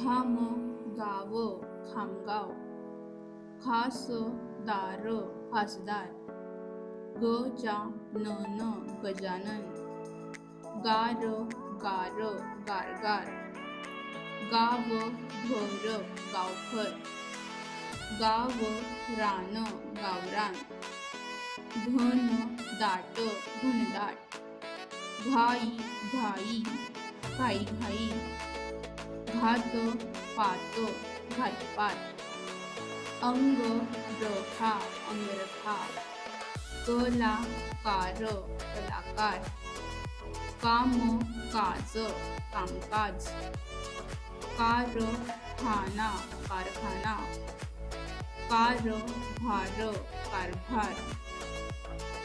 खाम गाव खामगाव. खास दार खासदार. गजानन गजानन. गार गार गारगार. गाव घर गावखर. गाव रान गावरान. घन दाट घनदाट घाई घाई. घाई घाई. घात पात घातपात अंग रखा अंगरखा. कलाकार कलाकार. काम काज कामकाज. कारखाना कारखाना. कार भार कारभार.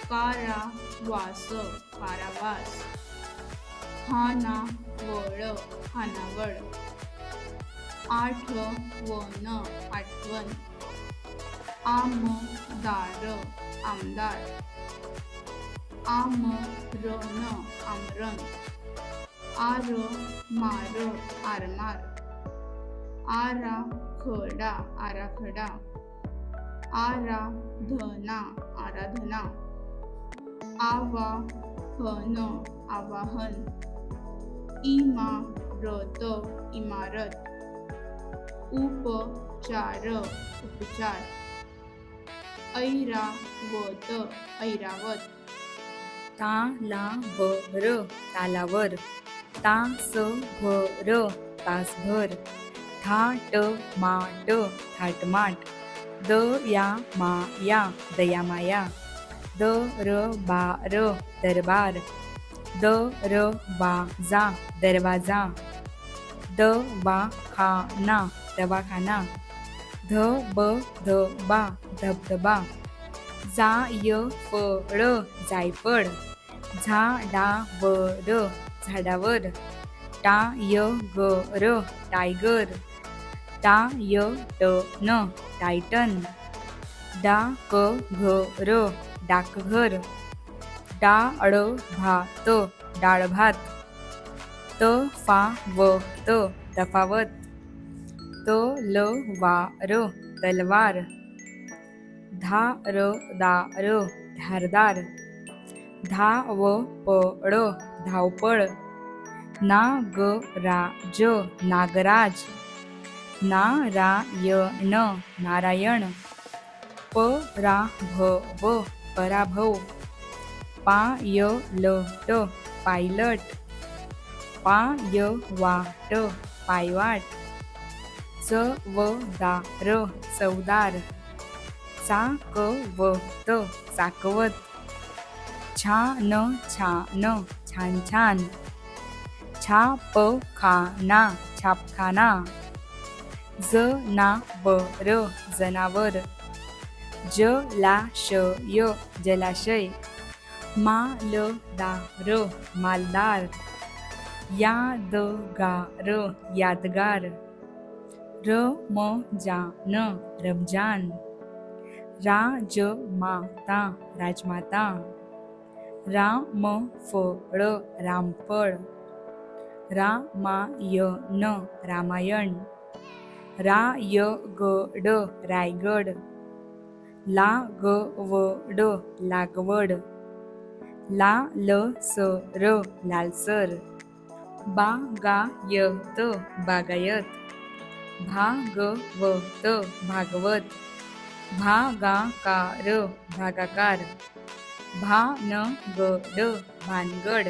कारावास कारावास. खाना वळ खानावळ. आठ वन आठवण. आमदार आमदार. आमरण आमरण. आर मार आरमार. आराखडा आराखडा. आराधना आराधना. आवाहन आवाहन. इमारत इमारत. उपचार उपचार. ऐरावत ऐरावत. तालावर तालावर. तासभर तासभर. थाट माट थाटमाट दया माया दयामाया. दरबार दरबार. दरवाजा. द बा खा ना दवाखाना दवाखाना. धबधबा जा य धबधबा. जायफळ झा डाब र झाडावर. टा य ग र टायगर. टा य ट न टायटन. डा क घ र डाकघर डाकघर. डाळ भात डाळ भात तफावत. तफावत तलवार. तलवार धारदार. धारदार धावपळ. धावपळ नागराज. नागराज नारायण. नारायण पराभव. पराभव पायलट. पायलट पायवाट पायवाट. चवदार चवदार. चाकवत चाकवत. छान छान छान छान. छापखाना छापखाना. जनावर जनावर. जलाशय जलाशय. मालदार मालदार. यादगार यादगार. रमजान रमजान. राजमाता राजमाता. रामफळ रामफळ. रामायण रामायण. रायगड रायगड. लागवड लागवड. लालसर लालसर. बागायत बागायत भागवत भागवत. भागाकार भागाकार. भानगड भानगड.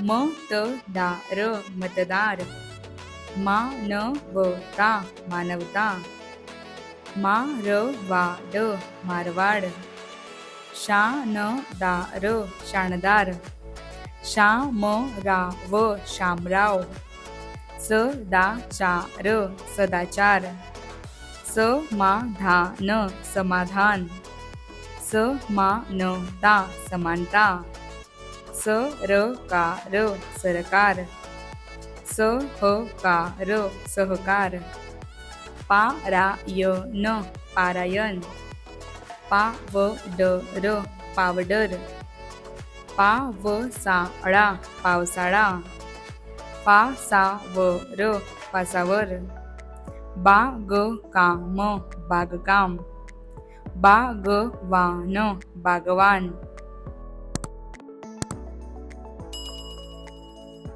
मतदार मतदार. मानवता मानवता. मारवाड मारवाड. शानदार शानदार. शामराव शामराव सदाचार सदाचार. समाधान समाधान. समानता समानता. सरकार सरकार. सहकार सहकार. पारायण पारायण. Powder powder. पा व सा अळा पावसाळा. पा सा व र पासावर. बा ग का म बागकाम. बा ग वान न बागवान.